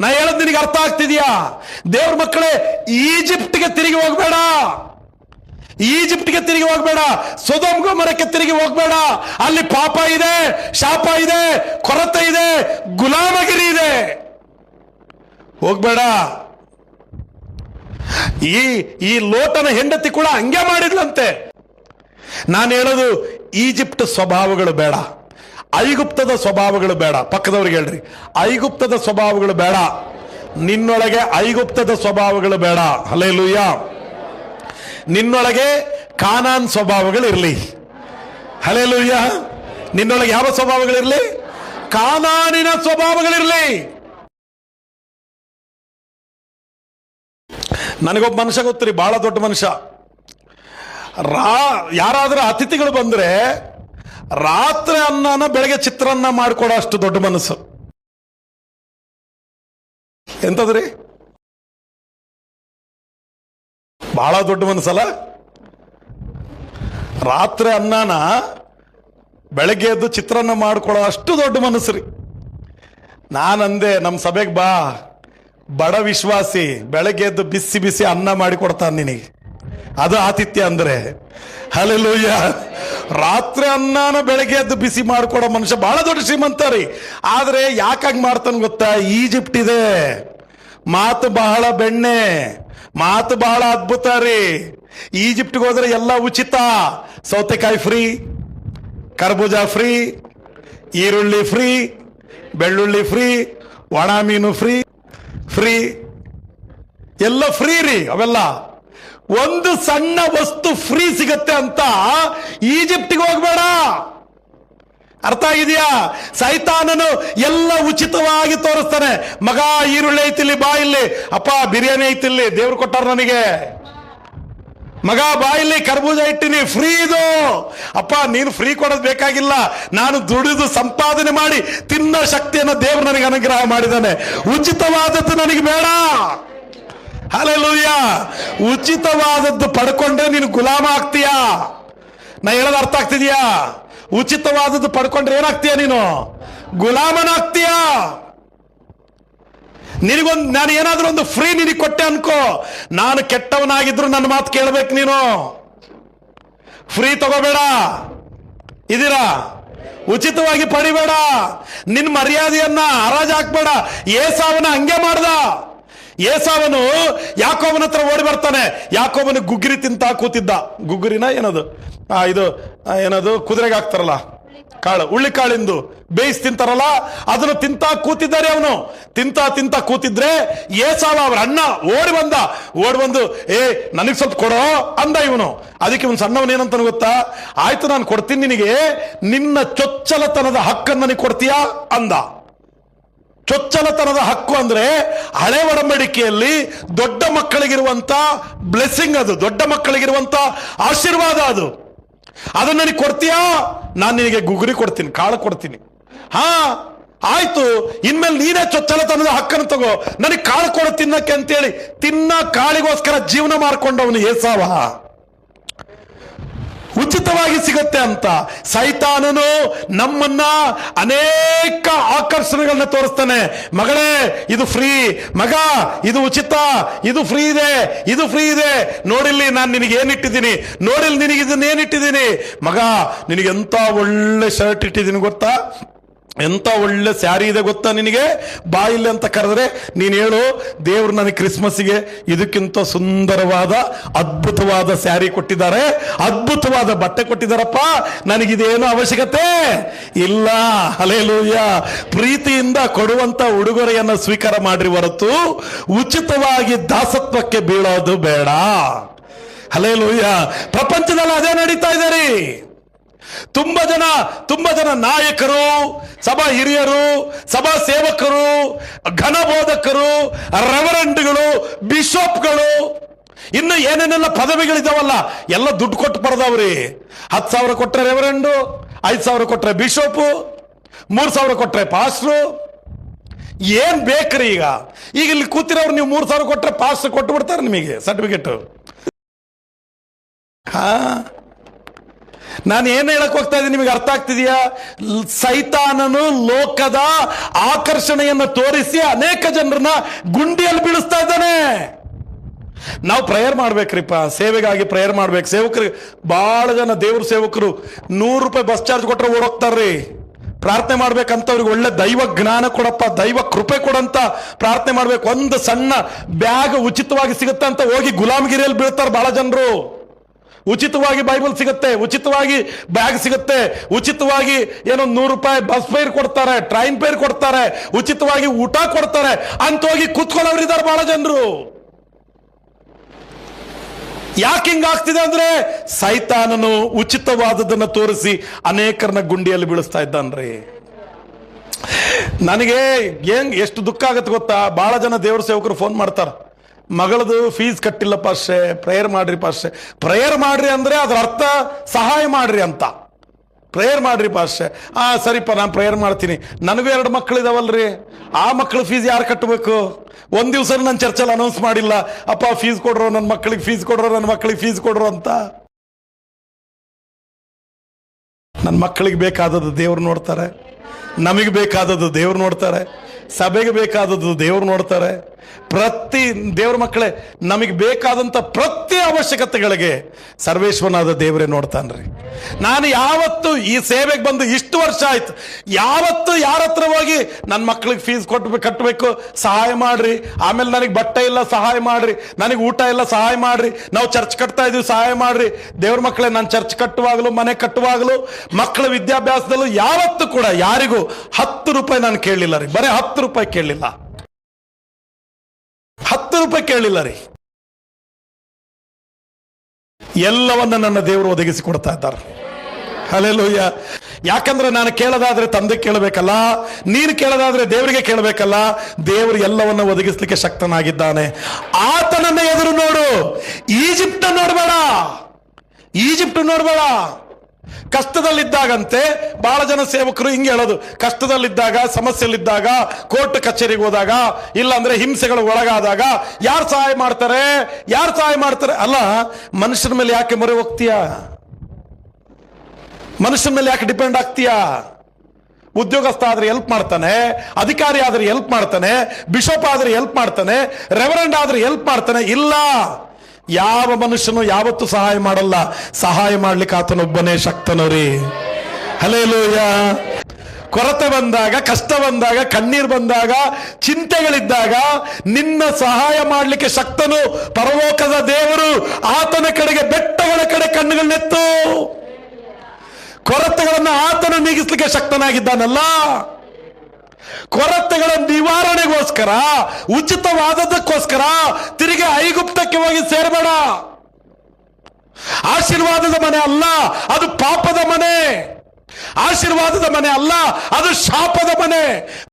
ನಾ ಹೇಳದ್ ನಿನಗೆ ಅರ್ಥ ಆಗ್ತಿದ್ಯಾ? ದೇವ್ರ ಮಕ್ಕಳೇ, ಈಜಿಪ್ಟ್ಗೆ ತಿರುಗಿ ಹೋಗ್ಬೇಡ. ಈಜಿಪ್ಟ್ಗೆ ತಿರುಗಿ ಹೋಗ್ಬೇಡ. ಸೊದೋಮ್ ಮರಕ್ಕೆ ತಿರುಗಿ ಹೋಗ್ಬೇಡ. ಅಲ್ಲಿ ಪಾಪ ಇದೆ, ಶಾಪ ಇದೆ, ಕೊರತೆ ಇದೆ, ಗುಲಾಮಗಿರಿ ಇದೆ. ಹೋಗ್ಬೇಡ. ಈ ಈ ಲೋಟನ ಹೆಂಡತಿ ಕೂಡ ಹಂಗೆ ಮಾಡಿದ್ಲಂತೆ. ನಾನು ಹೇಳೋದು ಈಜಿಪ್ಟ್ ಸ್ವಭಾವಗಳು ಬೇಡ. ಐಗುಪ್ತದ ಸ್ವಭಾವಗಳು ಬೇಡ. ಪಕ್ಕದವ್ರಿಗೆ ಹೇಳ್ರಿ. ಐಗುಪ್ತದ ಸ್ವಭಾವಗಳು ಬೇಡ. ನಿನ್ನೊಳಗೆ ಐಗುಪ್ತದ ಸ್ವಭಾವಗಳು ಬೇಡ. ಹಲೇ ನಿನ್ನೊಳಗೆ ಕಾನಾನ್ ಸ್ವಭಾವಗಳು ಇರಲಿ. ಹಲೇ ನಿನ್ನೊಳಗೆ ಯಾವ ಸ್ವಭಾವಗಳಿರಲಿ ಕಾನಾನಿನ ಸ್ವಭಾವಗಳಿರಲಿ ನನಗೊಬ್ಬ ಮನುಷ್ಯ ಗೊತ್ತ್ರಿ ಬಹಳ ದೊಡ್ಡ ಮನುಷ್ಯ. ರಾ, ಯಾರಾದರೂ ಅತಿಥಿಗಳು ಬಂದ್ರೆ ರಾತ್ರಿ ಅನ್ನನ ಬೆಳಗ್ಗೆ ಚಿತ್ರಾನ್ನ ಮಾಡಿಕೊಡೋ ಅಷ್ಟು ದೊಡ್ಡ ಮನಸ್ಸು. ಎಂತದ್ರಿ? ಬಹಳ ದೊಡ್ಡ ಮನಸ್ಸಲ್ಲ? ರಾತ್ರಿ ಅನ್ನನ ಬೆಳಗ್ಗೆ ಎದ್ದು ಚಿತ್ರಾನ್ನ ಮಾಡಿಕೊಡೋ ಅಷ್ಟು ದೊಡ್ಡ ಮನಸ್ಸು ರೀ. ನಾನಂದೆ ನಮ್ಮ ಸಭೆಗೆ ಬಾ. ಬಡ ವಿಶ್ವಾಸಿ, ಬೆಳಗ್ಗೆ ಎದ್ದು ಬಿಸಿ ಬಿಸಿ ಅನ್ನ ಮಾಡಿ ಕೊಡ್ತಾನೆ ನಿನಗೆ. ಅದು ಆತಿಥ್ಯ ಅಂದ್ರೆ. ಹಲಲೂಯ್ಯ ರಾತ್ರಿ ಅನ್ನಾನ ಬೆಳಗ್ಗೆ ಎದ್ದು ಬಿಸಿ ಮಾಡಿಕೊಡೋ ಮನುಷ್ಯ ಬಹಳ ದೊಡ್ಡ ಶ್ರೀಮಂತ ರೀ. ಆದ್ರೆ ಯಾಕಾಗಿ ಮಾಡ್ತಾನೆ ಗೊತ್ತಾ? ಈಜಿಪ್ಟ್ ಇದೆ. ಮಾತು ಬಹಳ ಬೆಣ್ಣೆ. ಮಾತು ಬಹಳ ಅದ್ಭುತ ರೀ. ಈಜಿಪ್ಟ್ಗೆ ಹೋದ್ರೆ ಎಲ್ಲ ಉಚಿತ. ಸೌತೆಕಾಯಿ ಫ್ರೀ, ಕರ್ಬೂಜ ಫ್ರೀ, ಈರುಳ್ಳಿ ಫ್ರೀ, ಬೆಳ್ಳುಳ್ಳಿ ಫ್ರೀ, ಒಣ ಮೀನು ಫ್ರೀ ಫ್ರೀ. ಎಲ್ಲ ಫ್ರೀ ರೀ ಅವೆಲ್ಲ. ಒಂದು ಸಣ್ಣ ವಸ್ತು ಫ್ರೀ ಸಿಗತ್ತೆ ಅಂತ ಈಜಿಪ್ಟಿಗೆ ಹೋಗ್ಬೇಡ. ಅರ್ಥ ಆಗಿದೆಯಾ? ಸೈತಾನನು ಎಲ್ಲ ಉಚಿತವಾಗಿ ತೋರಿಸ್ತಾನೆ. ಮಗ ಈರುಳ್ಳಿ ಐತಿಲ್ಲಿ, ಬಾ ಇಲ್ಲಿ. ಅಪ್ಪ, ಬಿರಿಯಾನಿ ಐತಿಲ್ಲಿ, ದೇವ್ರು ಕೊಟ್ಟಾರ ನನಗೆ. ಮಗ, ಬಾ ಇಲ್ಲಿ, ಕರ್ಬೂಜ ಇಟ್ಟಿನಿ, ಫ್ರೀ ಇದು. ಅಪ್ಪ, ನೀನು ಫ್ರೀ ಕೊಡೋದು ಬೇಕಾಗಿಲ್ಲ. ನಾನು ದುಡಿದು ಸಂಪಾದನೆ ಮಾಡಿ ತಿನ್ನೋ ಶಕ್ತಿಯನ್ನು ದೇವರು ನನಗೆ ಅನುಗ್ರಹ ಮಾಡಿದ್ದಾನೆ. ಉಚಿತವಾದದ್ದು ನನಗೆ ಬೇಡ. ಹಲಲೂಯ್ಯ ಉಚಿತವಾದದ್ದು ಪಡ್ಕೊಂಡ್ರೆ ನೀನು ಗುಲಾಮ ಆಗ್ತೀಯಾ? ನಾ ಹೇಳೋದು ಅರ್ಥ ಆಗ್ತಿದ್ಯಾ? ಉಚಿತವಾದದ್ದು ಪಡ್ಕೊಂಡ್ರೆ ಏನಾಗ್ತೀಯ ನೀನು? ಗುಲಾಮನಾಗ್ತೀಯ? ನಿನಗೊಂದು ನಾನು ಏನಾದ್ರೂ ಒಂದು ಫ್ರೀ ನಿನಗೆ ಕೊಟ್ಟೆ ಅನ್ಕೋ. ನಾನು ಕೆಟ್ಟವನಾಗಿದ್ರು ನನ್ನ ಮಾತು ಕೇಳಬೇಕು ನೀನು. ಫ್ರೀ ತಗೋಬೇಡ. ಇದೀರಾ? ಉಚಿತವಾಗಿ ಪಡಿಬೇಡ. ನಿನ್ನ ಮರ್ಯಾದೆಯನ್ನ ಹರಾಜ್ ಹಾಕ್ಬೇಡ ಏಸಾವನ ಹಂಗೆ ಮಾಡ್ದ. ಏಸಾವನು ಯಾಕೋಬನ ಹತ್ರ ಓಡಿ ಬರ್ತಾನೆ. ಯಾಕೋಬನ ಗುಗ್ಗಿರಿ ತಿಂತ ಕೂತಿದ್ದ. ಗುಗ್ಗುರಿನ ಏನದು? ಆ, ಇದು ಏನದು? ಕುದುರೆಗೆ ಹಾಕ್ತಾರಲ್ಲ. ಕಾಳು ಉಳ್ಳಿ ಕಾಳಿಂದು ಬೇಯಿಸಿ ತಿಂತಾರಲ್ಲ, ಅದನ್ನು ತಿಂತ ಕೂತಿದ್ದಾರೆ ಅವನು. ತಿಂತ ತಿಂತ ಕೂತಿದ್ರೆ ಏಸಾವ ಅವ್ರ ಅಣ್ಣ ಓಡಿ ಬಂದ. ಓಡಿ ಬಂದು, ಏ, ನನಗೆ ಸ್ವಲ್ಪ ಕೊಡೋ, ಅಂದ ಇವನು. ಅದಕ್ಕೆ ಇವನು ಸಣ್ಣವನ್ ಏನಂತ ಗೊತ್ತಾ? ಆಯ್ತು, ನಾನು ಕೊಡ್ತೀನಿ ನಿನಗೆ. ನಿನ್ನ ಚೊಚ್ಚಲತನದ ಹಕ್ಕನ್ನು ನನಗೆ ಕೊಡ್ತೀಯಾ? ಅಂದ. ಚೊಚ್ಚಲತನದ ಹಕ್ಕು ಅಂದ್ರೆ ಹಳೆ ಒಡಂಬಡಿಕೆಯಲ್ಲಿ ದೊಡ್ಡ ಮಕ್ಕಳಿಗಿರುವಂತ ಬ್ಲೆಸ್ಸಿಂಗ್ ಅದು, ದೊಡ್ಡ ಮಕ್ಕಳಿಗಿರುವಂತ ಆಶೀರ್ವಾದ ಅದು. ಅದನ್ನ ನನಗೆ ಕೊಡ್ತೀಯಾ? ನಾನು ನಿನಗೆ ಗುಗುರಿ ಕೊಡ್ತೀನಿ, ಕಾಳು ಕೊಡ್ತೀನಿ. ಹಾ, ಆಯ್ತು, ಇನ್ಮೇಲೆ ನೀನೇ ಚೊಚ್ಚಲತನದ ಹಕ್ಕನ್ನು ತಗೋ. ನನಗೆ ಕಾಳು ಕೊಡು ತಿನ್ನಕ್ಕೆ ಅಂತೇಳಿ, ತಿನ್ನ ಕಾಳಿಗೋಸ್ಕರ ಜೀವನ ಮಾರ್ಕೊಂಡವನು ಏಸಾವ. ಉಚಿತವಾಗಿ ಸಿಗುತ್ತೆ ಅಂತ. ಸೈತಾನನು ನಮ್ಮನ್ನ ಅನೇಕ ಆಕರ್ಷಣೆಗಳನ್ನ ತೋರಿಸ್ತಾನೆ. ಮಗಳೇ, ಇದು ಫ್ರೀ. ಮಗ, ಇದು ಉಚಿತ. ಇದು ಫ್ರೀ ಇದೆ. ಇದು ಫ್ರೀ ಇದೆ. ನೋಡಿಲ್ಲಿ ನಾನು ನಿನಗೆ ಏನಿಟ್ಟಿದ್ದೀನಿ ನೋಡಿಲ್ಲಿ ನಿನಗೆ ಇದನ್ನ ಏನಿಟ್ಟಿದ್ದೀನಿ ಮಗ ನಿನಗೆ ಎಂತ ಒಳ್ಳೆ ಶರ್ಟ್ ಇಟ್ಟಿದ್ದೀನಿ ಗೊತ್ತಾ? ಎಂತ ಒಳ್ಳೆ ಸ್ಯಾರಿ ಇದೆ ಗೊತ್ತಾ ನಿನಗೆ? ಬಾಯಿಲ್ಲ ಅಂತ ಕರೆದ್ರೆ, ನೀನು ಹೇಳು, ದೇವ್ರು ನನಗೆ ಕ್ರಿಸ್ಮಸ್ಗೆ ಇದಕ್ಕಿಂತ ಸುಂದರವಾದ, ಅದ್ಭುತವಾದ ಸ್ಯಾರಿ ಕೊಟ್ಟಿದ್ದಾರೆ. ಅದ್ಭುತವಾದ ಬಟ್ಟೆ ಕೊಟ್ಟಿದ್ದಾರಪ್ಪ. ನನಗಿದೇನು ಅವಶ್ಯಕತೆ ಇಲ್ಲ. ಹಲೇಲೂಯ ಪ್ರೀತಿಯಿಂದ ಕೊಡುವಂತ ಉಡುಗೊರೆಯನ್ನು ಸ್ವೀಕಾರ ಮಾಡ್ರಿ ಹೊರತು. ಉಚಿತವಾಗಿ ದಾಸತ್ವಕ್ಕೆ ಬೀಳೋದು ಬೇಡ. ಹಲೇಲೂಯ ಪ್ರಪಂಚದಲ್ಲಿ ಅದೇ ನಡೀತಾ ಇದೆ ರೀ. ತುಂಬಾ ಜನ ತುಂಬಾ ಜನ ನಾಯಕರು, ಸಭಾ ಹಿರಿಯರು, ಸಭಾ ಸೇವಕರು, ಘನಬೋಧಕರು ರೆವರೆಂಟ್ಗಳು ಬಿಷಪ್ಗಳು ಇನ್ನು ಏನೇನೆಲ್ಲ ಪದವಿಗಳಿದಾವಲ್ಲ, ಎಲ್ಲ ದುಡ್ಡು ಕೊಟ್ಟು ಪಡೆದವ್ರಿ ಹತ್ತು ಸಾವಿರ ಕೊಟ್ಟರೆ ರೆವರೆಂಡು ಐದು ಸಾವಿರ ಕೊಟ್ಟರೆ ಬಿಷಪು ಮೂರು ಸಾವಿರ ಕೊಟ್ಟರೆ ಪಾಸ್ಟ್ರು ಏನ್ ಬೇಕ್ರಿ ಈಗ? ಈಗ ಇಲ್ಲಿ ಕೂತಿರೋರು ನೀವು ಮೂರು ಸಾವಿರ ಕೊಟ್ಟರೆ ಪಾಸ್ ಕೊಟ್ಟು ಬಿಡ್ತಾರೆ ನಿಮಗೆ ಸರ್ಟಿಫಿಕೇಟ್ ಹಾ. ನಾನು ಏನು ಹೇಳಕ್ ಹೋಗ್ತಾ ಇದ್ದೀನಿ, ನಿಮಗೆ ಅರ್ಥ ಆಗ್ತಿದೆಯಾ? ಸೈತಾನನು ಲೋಕದ ಆಕರ್ಷಣೆಯನ್ನು ತೋರಿಸಿ ಅನೇಕ ಜನರನ್ನ ಗುಂಡಿಯಲ್ಲಿ ಬೀಳಿಸ್ತಾ ಇದ್ದಾನೆ. ನಾವು ಪ್ರೇಯರ್ ಮಾಡ್ಬೇಕ್ರಿಪ್ಪ, ಸೇವೆಗಾಗಿ ಪ್ರೇಯರ್ ಮಾಡ್ಬೇಕು. ಸೇವಕರು ಬಹಳ ಜನ ದೇವ್ರ ಸೇವಕರು, ನೂರು ರೂಪಾಯಿ ಬಸ್ ಚಾರ್ಜ್ ಕೊಟ್ಟರೆ ಓಡೋಗ್ತಾರ್ರಿ. ಪ್ರಾರ್ಥನೆ ಮಾಡ್ಬೇಕಂತ ಅವ್ರಿಗೆ ಒಳ್ಳೆ ದೈವ ಜ್ಞಾನ ಕೊಡಪ್ಪ, ದೈವ ಕೃಪೆ ಕೊಡಂತ ಪ್ರಾರ್ಥನೆ ಮಾಡ್ಬೇಕು. ಒಂದು ಸಣ್ಣ ಬ್ಯಾಗ್ ಉಚಿತವಾಗಿ ಸಿಗುತ್ತೆ ಅಂತ ಹೋಗಿ ಗುಲಾಮಗಿರಿಯಲ್ಲಿ ಬೀಳ್ತಾರೆ ಬಹಳ ಜನರು. ಉಚಿತವಾಗಿ ಬೈಬಲ್ ಸಿಗುತ್ತೆ, ಉಚಿತವಾಗಿ ಬ್ಯಾಗ್ ಸಿಗುತ್ತೆ, ಉಚಿತವಾಗಿ ಏನೋ ನೂರು ರೂಪಾಯಿ ಬಸ್ ಫೇರ್ ಕೊಡ್ತಾರೆ ಟ್ರೈನ್ ಫೇರ್ ಕೊಡ್ತಾರೆ, ಉಚಿತವಾಗಿ ಊಟ ಕೊಡ್ತಾರೆ ಅಂತ ಹೋಗಿ ಕುತ್ಕೊಳ್ಳೋರಿದ್ದಾರೆ ಬಹಳ ಜನರು. ಯಾಕೆ ಹಿಂಗಾಗ್ತಿದೆ ಅಂದ್ರೆ ಸೈತಾನನು ಉಚಿತವಾದದನ್ನ ತೋರಿಸಿ ಅನೇಕರನ್ನ ಗುಂಡಿಯಲ್ಲಿ ಬೀಳಿಸ್ತಾ ಇದ್ದಾನ್ರಿ. ನನಗೆ ಏನ್ ಎಷ್ಟು ದುಃಖ ಆಗತ್ತೆ ಗೊತ್ತಾ? ಬಹಳ ಜನ ದೇವ್ರ ಸೇವಕರು ಫೋನ್ ಮಾಡ್ತಾರ. ಮಗಳದು ಫೀಸ್ ಕಟ್ಟಿಲ್ಲ ಪಾಶೆ ಪ್ರೇಯರ್ ಮಾಡ್ರಿ ಪಾಶೆ ಪ್ರೇಯರ್ ಮಾಡ್ರಿ ಅಂದ್ರೆ ಅದ್ರ ಅರ್ಥ ಸಹಾಯ ಮಾಡ್ರಿ ಅಂತ. ಪ್ರೇಯರ್ ಮಾಡ್ರಿ ಪಾಶೆ ಆ, ಸರಿಪ್ಪ, ನಾನು ಪ್ರೇಯರ್ ಮಾಡ್ತೀನಿ. ನನಗೂ ಎರಡು ಮಕ್ಕಳು ಇದಾವಲ್ರಿ ಆ ಮಕ್ಕಳ ಫೀಸ್ ಯಾರು ಕಟ್ಟಬೇಕು ಒಂದ್ ದಿವಸ ನನ್ನ ಚರ್ಚಲ್ಲಿ ಅನೌನ್ಸ್ ಮಾಡಿಲ್ಲ. ಅಪ್ಪ ಫೀಸ್ ಕೊಡ್ರೋ ನನ್ನ ಮಕ್ಕಳಿಗೆ ಫೀಸ್ ಕೊಡ್ರೋ ನನ್ನ ಮಕ್ಕಳಿಗೆ ಫೀಸ್ ಕೊಡ್ರೋ ಅಂತ. ನನ್ನ ಮಕ್ಕಳಿಗೆ ಬೇಕಾದದ್ದು ದೇವ್ರು ನೋಡ್ತಾರೆ. ನಮಗೆ ಬೇಕಾದದ್ದು ದೇವ್ರು ನೋಡ್ತಾರೆ. ಸಭೆಗೆ ಬೇಕಾದದ್ದು ದೇವ್ರು ನೋಡ್ತಾರೆ. ಪ್ರತಿ ದೇವ್ರ ಮಕ್ಕಳೇ, ನಮಗೆ ಬೇಕಾದಂಥ ಪ್ರತಿ ಅವಶ್ಯಕತೆಗಳಿಗೆ ಸರ್ವೇಶ್ವರನಾದ ದೇವರೇ ನೋಡ್ತಾನ್ರಿ. ನಾನು ಯಾವತ್ತು ಈ ಸೇವೆಗೆ ಬಂದು ಇಷ್ಟು ವರ್ಷ ಆಯ್ತು, ಯಾವತ್ತು ಯಾರ ಹತ್ರ ಹೋಗಿ ನನ್ನ ಮಕ್ಕಳಿಗೆ ಫೀಸ್ ಕೊಟ್ಟು ಕಟ್ಟಬೇಕು ಸಹಾಯ ಮಾಡ್ರಿ. ಆಮೇಲೆ ನನಗೆ ಬಟ್ಟೆ ಇಲ್ಲ, ಸಹಾಯ ಮಾಡ್ರಿ. ನನಗೆ ಊಟ ಇಲ್ಲ, ಸಹಾಯ ಮಾಡ್ರಿ. ನಾವು ಚರ್ಚ್ ಕಟ್ತಾ ಇದೀವಿ, ಸಹಾಯ ಮಾಡ್ರಿ. ದೇವ್ರ ಮಕ್ಕಳೇ, ನಾನು ಚರ್ಚ್ ಕಟ್ಟುವಾಗಲೂ, ಮನೆ ಕಟ್ಟುವಾಗಲೂ, ಮಕ್ಕಳ ವಿದ್ಯಾಭ್ಯಾಸದಲ್ಲೂ ಯಾವತ್ತು ಕೂಡ ಯಾರಿಗೂ ಹತ್ತು ರೂಪಾಯಿ ನಾನು ಕೇಳಲಿಲ್ಲ ರೀ. ಬರೀ ಹತ್ತು ರೂಪಾಯಿ ಕೇಳಲಿಲ್ಲ. ಹತ್ತು ರೂಪಾಯಿ ಕೇಳಲಿಲ್ಲ ರೀ. ಎಲ್ಲವನ್ನ ನನ್ನ ದೇವರು ಒದಗಿಸಿ ಕೊಡ್ತಾ ಇದ್ದಾರೆ. ಅಲೆಲೂಯ್ಯ ಯಾಕಂದ್ರೆ ನಾನು ಕೇಳೋದಾದ್ರೆ ತಂದೆ ಕೇಳಬೇಕಲ್ಲ, ನೀನು ಕೇಳೋದಾದ್ರೆ ದೇವರಿಗೆ ಕೇಳಬೇಕಲ್ಲ, ದೇವರು ಎಲ್ಲವನ್ನ ಒದಗಿಸ್ಲಿಕ್ಕೆ ಶಕ್ತನಾಗಿದ್ದಾನೆ. ಆತನನ್ನ ಎದುರು ನೋಡು. ಈಜಿಪ್ಟ್ ನೋಡಬೇಡ. ಈಜಿಪ್ಟ್ ನೋಡಬೇಡ. ಕಷ್ಟದಲ್ಲಿದ್ದಾಗಂತೆ ಬಹಳ ಜನ ಸೇವಕರು ಹಿಂಗೆ ಹೇಳೋದು. ಕಷ್ಟದಲ್ಲಿದ್ದಾಗ, ಸಮಸ್ಯೆಯಲ್ಲಿದ್ದಾಗ, ಕೋರ್ಟ್ ಕಚೇರಿಗೆ ಹೋದಾಗ ಇಲ್ಲ ಅಂದ್ರೆ ಹಿಂಸೆಗಳು ಒಳಗಾದಾಗ ಯಾರು ಸಹಾಯ ಮಾಡ್ತಾರೆ? ಯಾರು ಸಹಾಯ ಮಾಡ್ತಾರೆ? ಅಲ್ಲ, ಮನುಷ್ಯನ ಮೇಲೆ ಯಾಕೆ ಮೊರೆ ಹೋಗ್ತೀಯಾ? ಮನುಷ್ಯನ ಮೇಲೆ ಯಾಕೆ ಡಿಪೆಂಡ್ ಆಗ್ತೀಯಾ? ಉದ್ಯೋಗಸ್ಥ ಆದ್ರೆ ಹೆಲ್ಪ್ ಮಾಡ್ತಾನೆ, ಅಧಿಕಾರಿ ಆದ್ರೆ ಹೆಲ್ಪ್ ಮಾಡ್ತಾನೆ, ಬಿಷಪ್ ಆದ್ರೆ ಹೆಲ್ಪ್ ಮಾಡ್ತಾನೆ, ರೆವರೆಂಡ್ ಆದ್ರೆ ಹೆಲ್ಪ್ ಮಾಡ್ತಾನೆ, ಇಲ್ಲ. ಯಾವ ಮನುಷ್ಯನು ಯಾವತ್ತು ಸಹಾಯ ಮಾಡಲ್ಲ, ಸಹಾಯ ಮಾಡ್ಲಿಕ್ಕೆ ಆತನೊಬ್ಬನೇ ಶಕ್ತನು ರೀ ಹಲೇಲೂಯ ಕೊರತೆ ಬಂದಾಗ, ಕಷ್ಟ ಬಂದಾಗ, ಕಣ್ಣೀರು ಬಂದಾಗ, ಚಿಂತೆಗಳಿದ್ದಾಗ ನಿನ್ನ ಸಹಾಯ ಮಾಡಲಿಕ್ಕೆ ಶಕ್ತನು ಪರಲೋಕದ ದೇವರು. ಆತನ ಕಡೆಗೆ ಬೆಟ್ಟಗಳ ಕಡೆ ಕಣ್ಣುಗಳನ್ನೆತ್ತು ಕೊರತೆಗಳನ್ನು ಆತನು ನೀಗಿಸ್ಲಿಕ್ಕೆ ಶಕ್ತನಾಗಿದ್ದಾನಲ್ಲ. ಕೊರತೆಗಳ ನಿವಾರಣೆಗೋಸ್ಕರ, ಉಚಿತವಾದದಕ್ಕೋಸ್ಕರ ತಿರುಗಿ ಐಗುಪ್ತಕ್ಕೆ ಹೋಗಿ ಸೇರಬೇಡ. ಆಶೀರ್ವಾದದ ಮನೆ ಅಲ್ಲ, ಅದು ಪಾಪದ ಮನೆ. ಆಶೀರ್ವಾದದ ಮನೆ ಅಲ್ಲ, ಅದು ಶಾಪದ ಮನೆ.